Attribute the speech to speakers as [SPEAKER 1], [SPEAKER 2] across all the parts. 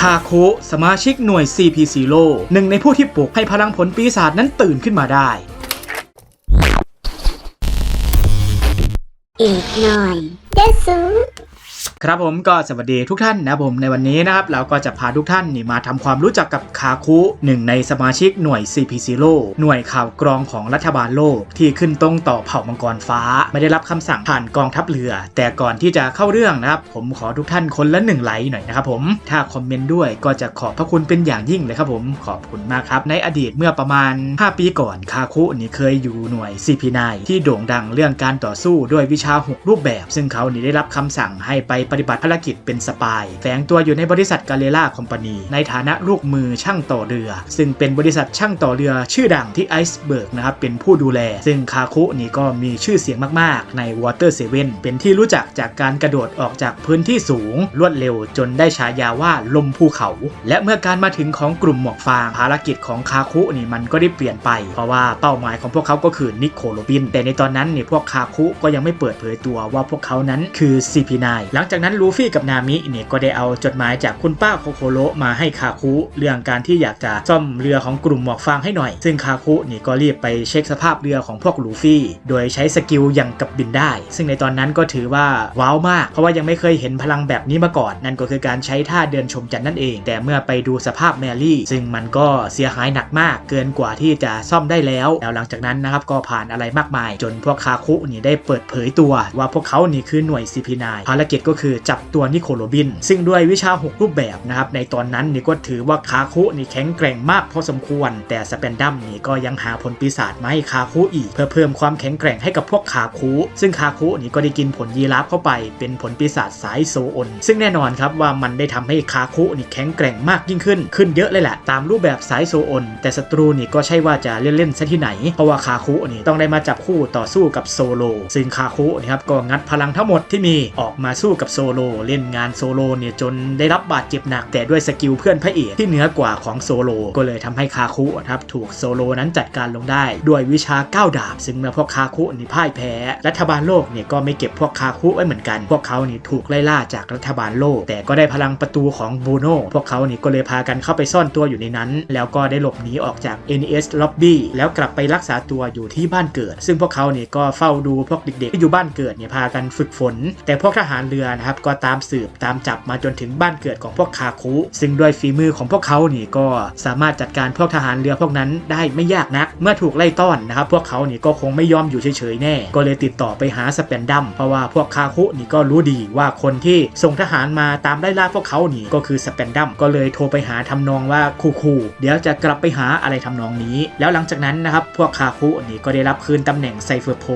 [SPEAKER 1] คาโคสมาชิกหน่วย CP0 หนึ่งในผู้ที่ปลุกให้พลังผลปีศาจนั้นตื่นขึ้นมาได้
[SPEAKER 2] อีกหน่อยเจสู
[SPEAKER 1] ครับผมก็สวัสดีทุกท่านนะผมในวันนี้นะครับเราก็จะพาทุกท่านนี่มาทำความรู้จักกับคาคุหนึ่งในสมาชิกหน่วย CP Zero หน่วยข่าวกรองของรัฐบาลโลก ที่ขึ้นตรงต่อเผ่ามังกรฟ้า ไม่ได้รับคำสั่งผ่านกองทัพเรือ แต่ก่อนที่จะเข้าเรื่องนะครับ ผมขอทุกท่านคนละหนึ่งไลค์หน่อยนะครับผมถ้าคอมเมนต์ด้วยก็จะขอบพระคุณเป็นอย่างยิ่งเลยครับผมขอบคุณมากครับ ในอดีตเมื่อประมาณ 5 ปีก่อนคาคุนี่เคยอยู่หน่วย CP9 ที่โด่งดังเรื่องการต่อสู้ด้วยวิชา 6 รูปแบบ ซึ่งเขานี่ได้รับคำสั่งให้ไปปฏิบัติภารกิจเป็นสปาย แฝงตัวอยู่ในบริษัทกาเลล่าคอมพานี ในฐานะลูกมือช่างต่อเรือ ซึ่งเป็นบริษัทช่างต่อเรือชื่อดังที่ไอซ์เบิร์กนะครับเป็นผู้ดูแล ซึ่งคาคุนี่ก็มีชื่อเสียงมากๆ ใน Water 7เซเว่นเป็นที่รู้จักจากการกระโดดออกจากพื้นที่สูง รวดเร็วจนได้ฉายาว่าลมภูเขา และเมื่อการมาถึงของกลุ่มหมวกฟางภารกิจของคาคุนี่มันก็ได้เปลี่ยนไป เพราะว่าเป้าหมายของพวกเขาก็คือนิโคโรบิน แต่ในตอนนั้นนี่พวกคาคุก็ยังไม่เปิดเผยตัวว่าพวกเขานั้นคือ CP9 หลังจากากนั้นลูฟี่กับนามิเนี่ยก็ได้เอาจดหมายจากคุณป้าโคโคโรมาให้คาคุเรื่องการที่อยากจะซ่อมเรือของกลุ่มหมวกฟางให้หน่อย ซึ่งคาคุนี่ก็รีบไปเช็คสภาพเรือของพวกลูฟี่ โดยใช้สกิลอย่างกับบินได้ ซึ่งในตอนนั้นก็ถือว่าว้าวมาก เพราะว่ายังไม่เคยเห็นพลังแบบนี้มาก่อน นั่นก็คือการใช้ท่าเดินชมจันทร์นั่นเอง แต่เมื่อไปดูสภาพแมรี่ ซึ่งมันก็เสียหายหนักมาก เกินกว่าที่จะซ่อมได้แล้วแล้วหลังจากนั้นนะครับก็ผ่านอะไรมากมาย จนพวกคาคุนี่ได้เปิดเผยตัว ว่าพวกเขานี่คือหน่วย CP9 ภารกิจก็คือจับตัวนิโคโรบิน ซึ่งด้วยวิชา 6 รูปแบบนะครับในตอนนั้นนี่ก็ถือว่าคาคุนี่แข็งแกร่งมากพอสมควร แต่สเปนดัมนี่ก็ยังหาผลปีศาจมาให้คาคุอีก เพื่อเพิ่มความแข็งแกร่งให้กับพวกคาคุซึ่งคาคุนี่ก็ได้กินผลยีราฟเข้าไป เป็นผลปีศาจสายโซอนซึ่งแน่นอนครับว่ามันได้ทำให้คาคุนี่แข็งแกร่งมากยิ่งขึ้น ขึ้นเยอะเลยแหละตามรูปแบบสายโซอนแต่ศัตรูนี่ก็ใช่ว่าจะเล่นๆซะที่ไหน เพราะว่าคาคุนี่ต้องได้มาจับคู่ต่อสู้กับโซโลซึ่งคาคุนี่ครับก็งัดพลังทั้งหมดที่มีออกมาสู้กับโซโลเล่นงานโซโลเนี่ยจนได้รับบาดเจ็บหนักแต่ด้วยสกิลเพื่อนพระเอกที่เหนือกว่าของโซโลก็เลยทำให้คาคุครับถูกโซโลนั้นจัดการลงได้ ด้วยวิชาก้าวดาบ ซึ่งเมื่อพวกคาคุนี่พ่ายแพ้ รัฐบาลโลกเนี่ยก็ไม่เก็บพวกคาคุไว้เหมือนกัน พวกเขานี่ถูกไล่ล่าจากรัฐบาลโลก แต่ก็ได้พลังประตูของบูโน่พวกเขานี่ก็เลยพากันเข้าไปซ่อนตัวอยู่ในนั้น แล้วก็ได้หลบหนีออกจาก NES Lobby แล้วกลับไปรักษาตัวอยู่ที่บ้านเกิด ซึ่งพวกเขานี่ก็เฝ้าดูพวกเด็กๆที่อยู่บ้านเกิดเนี่ยพากันฝึกฝน แต่พวกทหารเรือนะครับ ก็ตามสืบตามจับมาจนถึงบ้านเกิดของพวกคาคุ ซึ่งด้วยฝีมือของพวกเขานี่ก็สามารถจัดการพวกทหารเรือพวกนั้นได้ไม่ยากนัก เมื่อถูกไล่ต้อนนะครับ พวกเขานี่ก็คงไม่ยอมอยู่เฉยๆแน่ ก็เลยติดต่อไปหาสเปนดัมเพราะว่าพวกคาคุนี่ก็รู้ดีว่าคนที่ส่งทหารมาตามไล่ล่าพวกเขานี่ก็คือสเปนดัมก็เลยโทรไปหาทำนองว่าคูๆเดี๋ยวจะกลับไปหาอะไรทำนองนี้ แล้วหลังจากนั้นนะครับพวกคาคุนี่ก็ได้รับคืนตำแหน่งไซเฟอร์โพ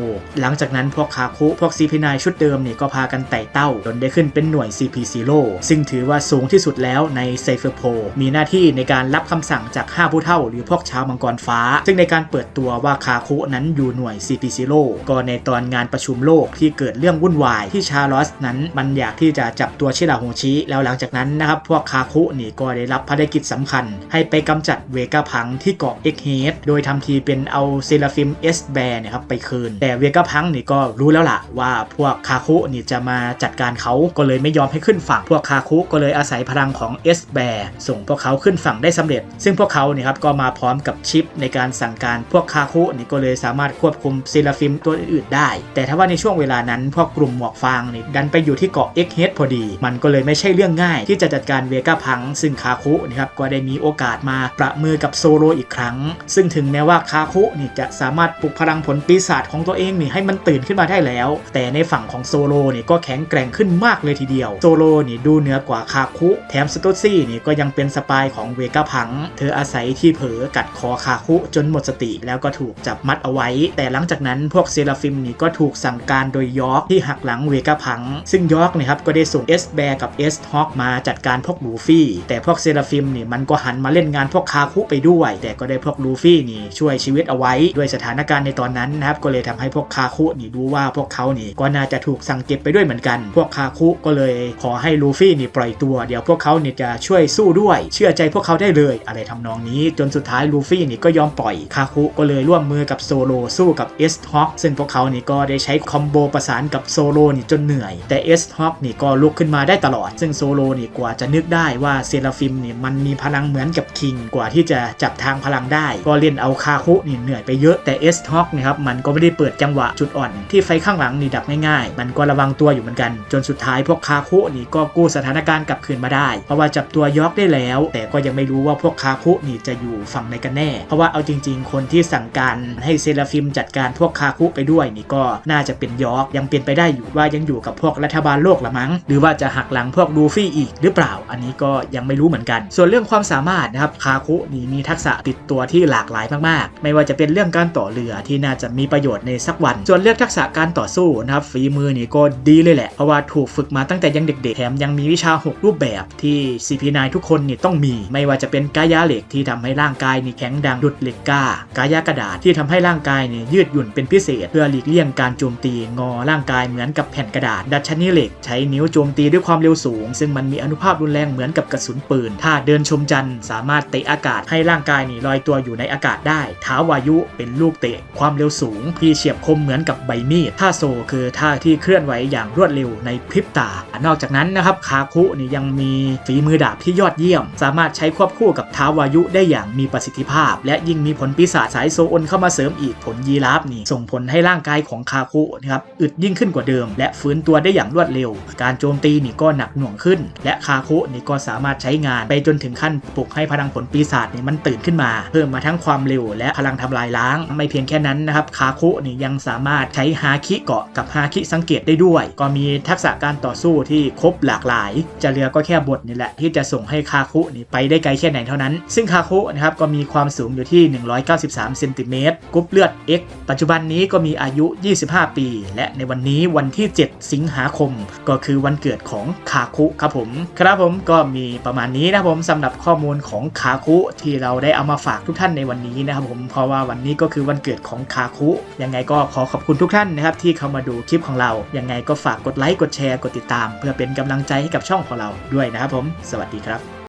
[SPEAKER 1] หลังจากนั้นพวกคาคุพวกซีพีนายชุดเดิมนี่ก็พากันไต่เต้าจนได้ขึ้นเป็นหน่วย CP0 ซึ่งถือว่าสูงที่สุดแล้วในไซเฟอร์โพมีหน้าที่ในการรับคำสั่งจาก 5 ผู้เฒ่า หรือพวกชาวมังกรฟ้า ซึ่งในการเปิดตัวว่าคาคุนั้นอยู่หน่วย CP0 ก็ในตอนงานประชุมโลกที่เกิดเรื่องวุ่นวายที่ชาร์ลอสนั้นมันอยากที่จะจับตัวชิราโฮชิ แล้วหลังจากนั้นนะครับพวกคาคุนี่ก็ได้รับภารกิจสำคัญ ให้ไปกำจัดเวกาพังที่เกาะเอ็กเฮดโดยทำทีเป็นเอาเซราฟิมเอสแบร์เนี่ยครับไปคืน แต่เวกาพังนี่ก็รู้แล้วล่ะว่าพวกคาคุนี่จะมาจัดการเขาก็เลยไม่ยอมให้ขึ้นฝั่ง พวกคาคุก็เลยอาศัยพลังของเอสแบร์ส่งพวกเขาขึ้นฝั่งได้สำเร็จ ซึ่งพวกเขาเนี่ยครับก็มาพร้อมกับชิปในการสั่งการพวกคาคุนี่ก็เลยสามารถควบคุมเซราฟิมตัวอื่นๆได้ แต่ถ้าว่าในช่วงเวลานั้นพวกกลุ่มหมวกฟางนี่ดันไปอยู่ที่เกาะเอ็กเฮดพอดี มันก็เลยไม่ใช่เรื่องง่าย ที่จะจัดการเวก้าพัง ซึ่งคาคุนะครับก็ได้มีโอกาสมาประมือกับโซโลอีกครั้ง ซึ่งถึงแม้ว่าคาคุนี่จะสามารถปลุกพลังผลปีศาจของตัวเองนี่ให้มันตื่นขึ้นมาได้แล้ว แต่ในฝั่งของโซโลนี่ก็แข็งแกร่งขึ้นมากเลยทีเดียว โซโลนี่ดูเหนือกว่าคาคุ แถมสตูซี่นี่ก็ยังเป็นสปายของเวกาพัง เธออาศัยที่เผลอกัดคอคาคุจนหมดสติแล้วก็ถูกจับมัดเอาไว้ แต่หลังจากนั้นพวกเซราฟิมนี่ก็ถูกสั่งการโดยยอร์กที่หักหลังเวกาพัง ซึ่งยอร์กนะครับก็ได้ส่งเอสแบร์กับเอสฮอกมาจัดการพวกลูฟี่ แต่พวกเซราฟิมนี่มันก็หันมาเล่นงานพวกคาคุไปด้วย แต่ก็ได้พวกลูฟี่นี่ช่วยชีวิตเอาไว้ด้วยสถานการณ์ในตอนนั้นนะครับก็เลยทำให้พวกคาคุนี่รู้ว่าพวกเขานี่ก็น่าจะถูกสั่งเก็บไปด้วยเหมือนกันพวกคาาคุก็เลยขอให้ลูฟี่นี่ปล่อยตัว เดี๋ยวพวกเขาเนี่ยจะช่วยสู้ด้วย เชื่อใจพวกเขาได้เลย อะไรทำนองนี้จนสุดท้ายลูฟี่นี่ก็ยอมปล่อยคาคุก็เลยร่วมมือกับโซโลสู้กับเอสฮอคซึ่งพวกเขานี่ก็ได้ใช้คอมโบประสานกับโซโลนี่จนเหนื่อย แต่เอสฮอคนี่ก็ลุกขึ้นมาได้ตลอด ซึ่งโซโลนี่กว่าจะนึกได้ว่าเซราฟิมนี่มันมีพลังเหมือนกับคิงกว่าที่จะจับทางพลังได้ ก็เล่นเอาคาคุนี่เหนื่อยไปเยอะแต่เอสฮอคนี่ครับมันก็ไม่ได้เปิดจังหวะจุดอ่อนที่ไฟข้างหลังนี่ดับง่ายๆมันก็ระวังตัวอยู่เหมือนกันจนสุดท้ายพวกคาคุนี่ก็กู้สถานการณ์กลับคืนมาได้ เพราะว่าจับตัวยอกได้แล้ว แต่ก็ยังไม่รู้ว่าพวกคาคุนี่จะอยู่ฝั่งไหนกันแน่ เพราะว่าเอาจริง ๆ คนที่สั่งการให้เซราฟิมจัดการพวกคาคุไปด้วยนี่ก็น่าจะเป็นยอกยังเป็นไปได้อยู่ว่ายังอยู่กับพวกรัฐบาลโลกละมั้ง หรือว่าจะหักหลังพวกลูฟี่อีกหรือเปล่า อันนี้ก็ยังไม่รู้เหมือนกัน ส่วนเรื่องความสามารถนะครับคาคุนี่มีทักษะติดตัวที่หลากหลายมากๆ ไม่ว่าจะเป็นเรื่องการต่อเรือที่น่าจะมีประโยชน์ในสักวัน ส่วนเรื่องทักษะการต่อสู้นะครับฝีมือนี่ก็ดีเลยแหละเพราะว่าถูกฝึกมาตั้งแต่ยังเด็กๆ แถมยังมีวิชา 6 รูปแบบที่ CP9 ทุกคนนี่ต้องมี ไม่ว่าจะเป็นกายาเหล็กที่ทำให้ร่างกายนี่แข็งดังดุดเหล็กกล้ากายากระดาษที่ทำให้ร่างกายนี่ยืดหยุ่นเป็นพิเศษ เพื่อหลีกเลี่ยงการโจมตีงอร่างกายเหมือนกับแผ่นกระดาษ ดัชนีเหล็ก ใช้นิ้วโจมตีด้วยความเร็วสูง ซึ่งมันมีอนุภาพรุนแรงเหมือนกับกระสุนปืน ถ้าเดินชมจันทร์สามารถเตะอากาศให้ร่างกายนี่ลอยตัวอยู่ในอากาศได้ท้าวายุเป็นลูกเตะความเร็วสูงที่เฉียบคมเหมือนกับใบมีดท่าโซคือท่าที่เคลื่อนไหวอย่างรวดเร็วในพริบตา นอกจากนั้นนะครับคาคุนี่ยังมีฝีมือดาบที่ยอดเยี่ยม สามารถใช้ควบคู่กับท้าวายุได้อย่างมีประสิทธิภาพ และยิ่งมีผลปีศาจสายโซอนเข้ามาเสริมอีกผลยีราฟนี่ส่งผลให้ร่างกายของคาคุนะครับอึดยิ่งขึ้นกว่าเดิม และฟื้นตัวได้อย่างรวดเร็ว การโจมตีนี่ก็หนักหน่วงขึ้น และคาคุนี่ก็สามารถใช้งานไปจนถึงขั้นปลุกให้พลังผลปีศาจนี่มันตื่นขึ้นมา เพิ่มมาทั้งความเร็วและพลังทำลายล้าง ไม่เพียงแค่นั้นนะครับคาคุนี่ยังสามารถใช้ฮาคิเกาะกับฮาคิสังเกตได้ด้วย ก็มีทักษะการต่อสู้ที่ครบหลากหลาย จะเหลือก็แค่บทนี่แหละที่จะส่งให้คาคุนี่ไปได้ไกลแค่ไหนเท่านั้น ซึ่งคาคุนะครับก็มีความสูงอยู่ที่ 193เซนติเมตรกรุ๊ปเลือด X ปัจจุบันนี้ก็มีอายุ 25 ปี และในวันนี้วันที่ 7 สิงหาคม ก็คือวันเกิดของคาคุครับผมครับผมก็มีประมาณนี้นะครับผมสำหรับข้อมูลของคาคุที่เราได้เอามาฝากทุกท่านในวันนี้นะครับผมเพราะว่าวันนี้ก็คือวันเกิดของคาคุยังไงก็ขอขอบคุณทุกท่านนะครับที่เข้ามาดูคลิปของเรายังไงก็ฝากกดไลค์กดแชร์ กดติดตาม เพื่อเป็นกำลังใจให้กับช่องของเราด้วยนะครับผม สวัสดีครับ